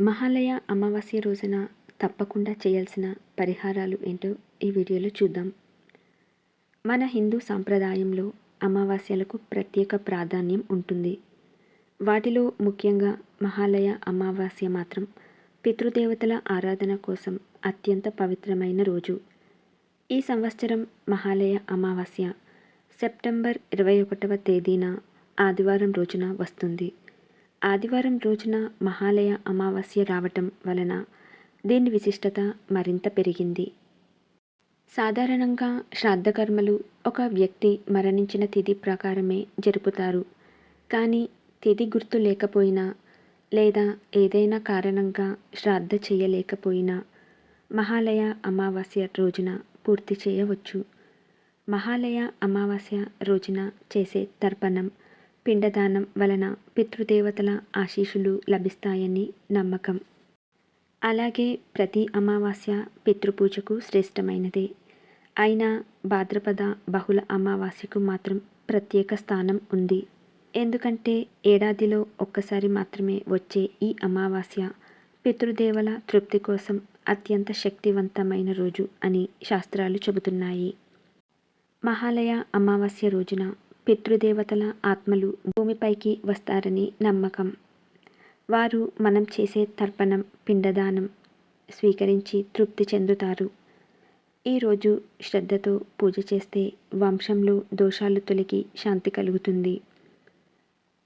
మహాలయ అమావాస్య రోజున తప్పకుండా చేయాల్సిన పరిహారాలు ఏంటో ఈ వీడియోలో చూద్దాం. మన హిందూ సాంప్రదాయంలో అమావాస్యలకు ప్రత్యేక ప్రాధాన్యం ఉంటుంది. వాటిలో ముఖ్యంగా మహాలయ అమావాస్య మాత్రం పితృదేవతల ఆరాధన కోసం అత్యంత పవిత్రమైన రోజు. ఈ సంవత్సరం మహాలయ అమావాస్య సెప్టెంబర్ ఇరవై ఒకటవ తేదీన ఆదివారం రోజున వస్తుంది. ఆదివారం రోజున మహాలయ అమావాస్య రావటం వలన దీని విశిష్టత మరింత పెరిగింది. సాధారణంగా శ్రాద్ధకర్మలు ఒక వ్యక్తి మరణించిన తిథి ప్రకారమే జరుపుతారు. కానీ తిథి గుర్తు లేకపోయినా లేదా ఏదైనా కారణంగా శ్రాద్ధ చేయలేకపోయినా మహాలయ అమావాస్య రోజున పూర్తి చేయవచ్చు. మహాలయ అమావాస్య రోజున చేసే తర్పణం పిండదానం వలన పితృదేవతల ఆశీస్సులు లభిస్తాయని నమ్మకం. అలాగే ప్రతి అమావాస్య పితృపూజకు శ్రేష్టమైనదే. అయినా భాద్రపద బహుళ అమావాస్యకు మాత్రం ప్రత్యేక స్థానం ఉంది. ఎందుకంటే ఏడాదిలో ఒక్కసారి మాత్రమే వచ్చే ఈ అమావాస్య పితృదేవల తృప్తి కోసం అత్యంత శక్తివంతమైన రోజు అని శాస్త్రాలు చెబుతున్నాయి. మహాలయ అమావాస్య రోజున పితృదేవతల ఆత్మలు భూమిపైకి వస్తారని నమ్మకం. వారు మనం చేసే తర్పణం పిండదానం స్వీకరించి తృప్తి చెందుతారు. ఈరోజు శ్రద్ధతో పూజ చేస్తే వంశంలో దోషాలు తొలగి శాంతి కలుగుతుంది.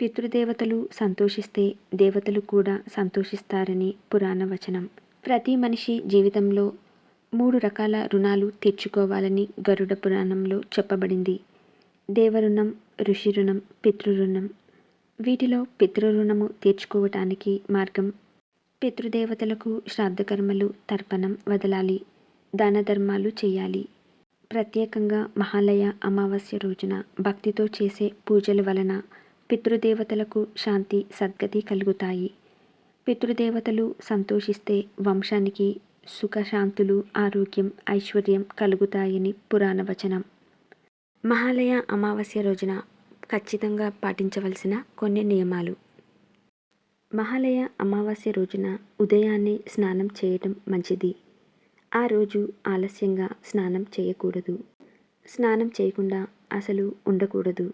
పితృదేవతలు సంతోషిస్తే దేవతలు కూడా సంతోషిస్తారని పురాణ వచనం. ప్రతి మనిషి జీవితంలో మూడు రకాల రుణాలు తీర్చుకోవాలని గరుడ పురాణంలో చెప్పబడింది. దేవరుణం ఋషి రుణం పితృరుణం. వీటిలో పితృరుణము తీర్చుకోవటానికి మార్గం పితృదేవతలకు శ్రాద్ధకర్మలు తర్పణం వదలాలి దాన ధర్మాలు చేయాలి. ప్రత్యేకంగా మహాలయ అమావాస్య రోజున భక్తితో చేసే పూజల వలన పితృదేవతలకు శాంతి సద్గతి కలుగుతాయి. పితృదేవతలు సంతోషిస్తే వంశానికి సుఖశాంతులు ఆరోగ్యం ఐశ్వర్యం కలుగుతాయని పురాణ వచనం మహాలయ అమావాస్య రోజున ఖచ్చితంగా పాటించవలసిన కొన్ని నియమాలు. మహాలయ అమావాస్య రోజున ఉదయాన్నే స్నానం చేయటం మంచిది. ఆ రోజు ఆలస్యంగా స్నానం చేయకూడదు. స్నానం చేయకుండా అసలు ఉండకూడదు.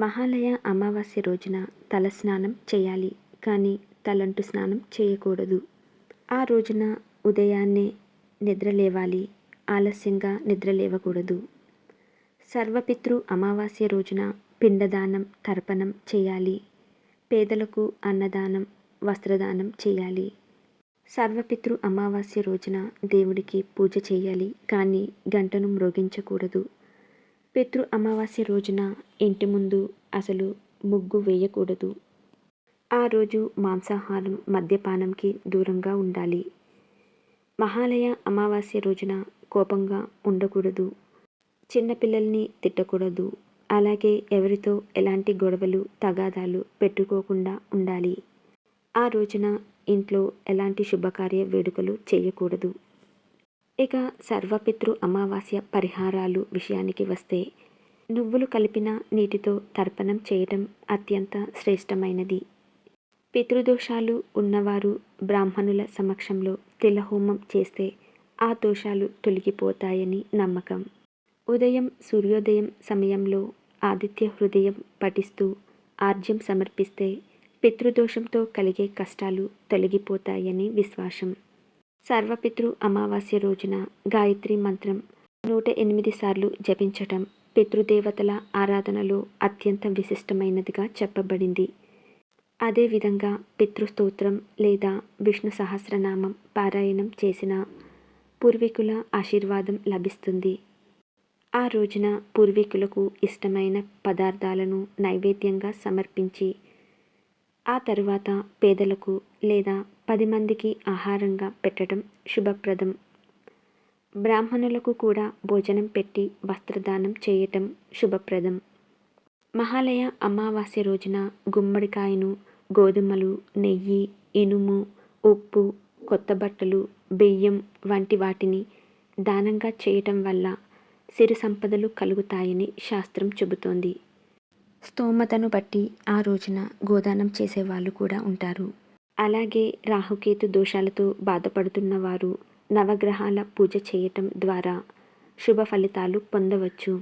మహాలయ అమావాస్య రోజున తల స్నానం చేయాలి కానీ తలంటు స్నానం చేయకూడదు. ఆ రోజున ఉదయాన్నే నిద్ర లేవాలి ఆలస్యంగా నిద్ర లేవకూడదు. సర్వపితృ అమావాస్య రోజున పిండదానం తర్పణం చేయాలి. పేదలకు అన్నదానం వస్త్రదానం చేయాలి. సర్వపితృ అమావాస్య రోజున దేవుడికి పూజ చేయాలి కానీ గంటను మ్రోగించకూడదు. పితృ అమావాస్య రోజున ఇంటి ముందు అసలు ముగ్గు వేయకూడదు. ఆ రోజు మాంసాహారం మద్యపానంకి దూరంగా ఉండాలి. మహాలయ అమావాస్య రోజున కోపంగా ఉండకూడదు. చిన్నపిల్లల్ని తిట్టకూడదు. అలాగే ఎవరితో ఎలాంటి గొడవలు తగాదాలు పెట్టుకోకుండా ఉండాలి. ఆ రోజున ఇంట్లో ఎలాంటి శుభకార్య వేడుకలు చేయకూడదు. ఇక సర్వపితృ అమావాస్య పరిహారాలు విషయానికి వస్తే నువ్వులు కలిపిన నీటితో తర్పణం చేయటం అత్యంత శ్రేష్టమైనది. పితృదోషాలు ఉన్నవారు బ్రాహ్మణుల సమక్షంలో తిలహోమం చేస్తే ఆ దోషాలు తొలగిపోతాయని నమ్మకం. ఉదయం సూర్యోదయం సమయంలో ఆదిత్య హృదయం పఠిస్తూ ఆర్జ్యం సమర్పిస్తే పితృదోషంతో కలిగే కష్టాలు తొలగిపోతాయని విశ్వాసం. సర్వపితృ అమావాస్య రోజున గాయత్రి మంత్రం నూట ఎనిమిది సార్లు జపించటం పితృదేవతల ఆరాధనలో అత్యంత విశిష్టమైనదిగా చెప్పబడింది. అదేవిధంగా పితృస్తోత్రం లేదా విష్ణు సహస్రనామం పారాయణం చేసిన పూర్వీకుల ఆశీర్వాదం లభిస్తుంది. ఆ రోజున పూర్వీకులకు ఇష్టమైన పదార్థాలను నైవేద్యంగా సమర్పించి ఆ తరువాత పేదలకు లేదా పది మందికి ఆహారంగా పెట్టడం శుభప్రదం. బ్రాహ్మణులకు కూడా భోజనం పెట్టి వస్త్రదానం చేయటం శుభప్రదం. మహాలయ అమావాస్య రోజున గుమ్మడికాయను గోధుమలు నెయ్యి ఇనుము ఉప్పు కొత్త బట్టలు బియ్యం వంటి వాటిని దానంగా చేయటం వల్ల సిరి సంపదలు కలుగుతాయని శాస్త్రం చెబుతోంది. స్తోమతను బట్టి ఆ రోజున గోదానం చేసేవాళ్ళు కూడా ఉంటారు. అలాగే రాహుకేతు దోషాలతో బాధపడుతున్న వారు నవగ్రహాల పూజ చేయటం ద్వారా శుభ ఫలితాలు పొందవచ్చు.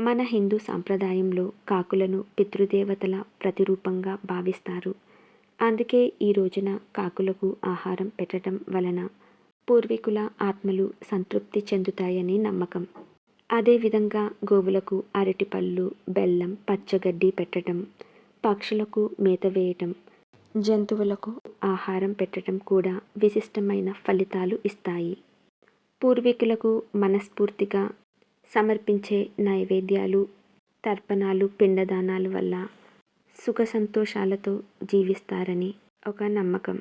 మన హిందూ సాంప్రదాయంలో కాకులను పితృదేవతల ప్రతిరూపంగా భావిస్తారు. అందుకే ఈ రోజున కాకులకు ఆహారం పెట్టడం వలన పూర్వీకుల ఆత్మలు సంతృప్తి చెందుతాయని నమ్మకం. అదేవిధంగా గోవులకు అరటిపళ్ళు బెల్లం పచ్చగడ్డి పెట్టడం పక్షులకు మేత వేయటం జంతువులకు ఆహారం పెట్టడం కూడా విశిష్టమైన ఫలితాలు ఇస్తాయి. పూర్వీకులకు మనస్ఫూర్తిగా సమర్పించే నైవేద్యాలు తర్పణాలు పిండదానాల వల్ల సుఖ సంతోషాలతో జీవిస్తారని ఒక నమ్మకం.